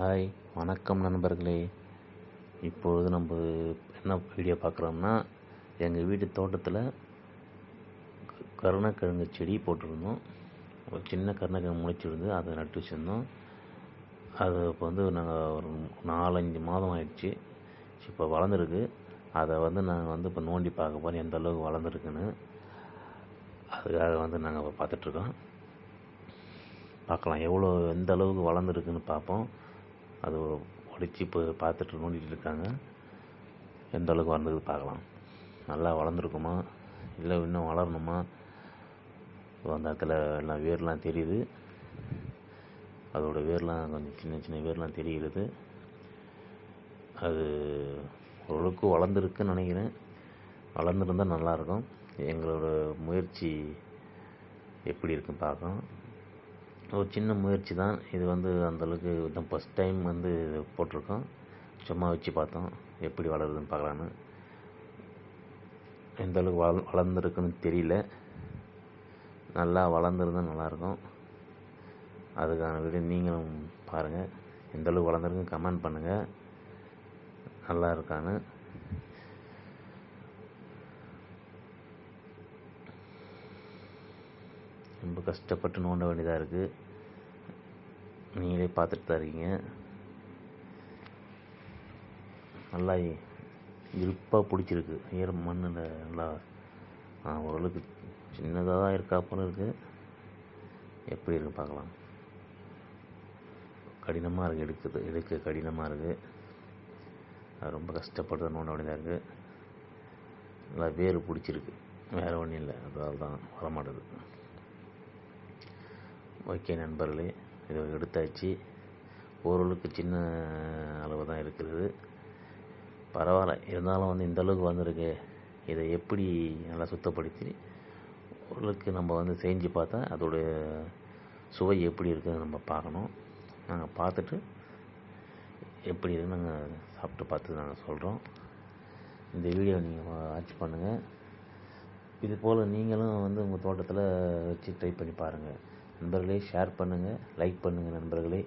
Hi வணக்கம் நண்பர்களே. இப்பொழுது நம்ம என்ன வீடியோ பார்க்குறோம்னா எங்கள் வீட்டு தோட்டத்தில் கருணக்கிழங்கு செடி போட்டிருந்தோம். ஒரு சின்ன கருணக்கிழங்கு முளைச்சிருந்து அதை நட்டு வச்சுருந்தோம். அது இப்போ வந்து நாங்கள் ஒரு நாலஞ்சு மாதம் ஆயிடுச்சு. இப்போ வளர்ந்துருக்கு. அதை வந்து நாங்கள் வந்து இப்போ நோண்டி பார்க்க போகிறோம் எந்த அளவுக்கு வளர்ந்துருக்குன்னு. அதுக்காக வந்து நாங்கள் பார்த்துட்ருக்கோம் பார்க்கலாம் எவ்வளோ எந்த அளவுக்கு வளர்ந்துருக்குன்னு பார்ப்போம். அது உடச்சி இப்போ பார்த்துட்டு நோண்டிட்டு இருக்காங்க. எந்த அளவுக்கு வளர்ந்துருக்கு பார்க்கலாம். நல்லா வளர்ந்துருக்குமா? இல்லை இன்னும் வளரணுமா? அந்த இடத்துல எல்லாம் வேர்லாம் தெரியுது. அதோட வேர்லாம் கொஞ்சம் சின்ன சின்ன வேர்லாம் தெரிகிறது. அது ஓரளவுக்கு வளர்ந்துருக்குன்னு நினைக்கிறேன். வளர்ந்துருந்தால் நல்லாயிருக்கும். எங்களோட முயற்சி எப்படி இருக்குன்னு பார்க்கலாம். ஒரு சின்ன முயற்சி தான். இது வந்து அந்தளவுக்கு தான் ஃபஸ்ட் டைம் வந்து இது போட்டிருக்கோம். சும்மா வச்சு பார்த்தோம். எப்படி வளருதுன்னு பார்க்கலான்னு. எந்த அளவுக்கு வள வளர்ந்துருக்குன்னு தெரியல. நல்லா வளர்ந்துருந்தா நல்லாயிருக்கும். அதுக்கான வீடியோ நீங்களும் பாருங்கள் எந்த அளவுக்கு வளர்ந்துருக்குன்னு கமெண்ட் பண்ணுங்கள் நல்லா இருக்கான்னு. ரொம்ப கஷ்டப்பட்டு நோண்ட வேண்டியதாக இருக்குது நீங்களே பார்த்துட்டு தான் இருக்கீங்க. நல்லா இருப்பாக பிடிச்சிருக்கு. ஈர மண்ணில் நல்லா ஓரளவுக்கு சின்னதாக தான் இருக்கா போல இருக்குது எப்படி இருக்கு பார்க்கலாம். கடினமாக இருக்குது எடுக்குது எடுக்க கடினமாக இருக்குது அது ரொம்ப கஷ்டப்பட்டு நோண்ட வேண்டியதாக இருக்குது நல்லா வேர் பிடிச்சிருக்கு. வேறு ஒன்றும் இல்லை. அதால் தான் வரமாட்டேது ஓகே நண்பர்களே இதை எடுத்தாச்சு. ஓரளவுக்கு சின்ன அளவு தான் இருக்கிறது. பரவாயில்ல இருந்தாலும் வந்து இந்த அளவுக்கு வந்திருக்கு. இதை எப்படி நல்லா சுத்தப்படுத்தி ஓரளவுக்கு நம்ம வந்து செஞ்சு பார்த்தா அதோடைய சுவை எப்படி இருக்குதுன்னு நம்ம பார்க்கணும். நாங்கள் பார்த்துட்டு எப்படி இருக்குன்னு நாங்கள் சாப்பிட்டு பார்த்து நாங்கள் சொல்கிறோம் இந்த வீடியோ நீங்கள் வாட்ச் பண்ணுங்கள் இது போல் நீங்களும் வந்து உங்கள் தோட்டத்தில் வச்சு ட்ரை பண்ணி பாருங்கள் நண்பர்களே ஷேர் பண்ணுங்கள் லைக் பண்ணுங்கள் நண்பர்களே.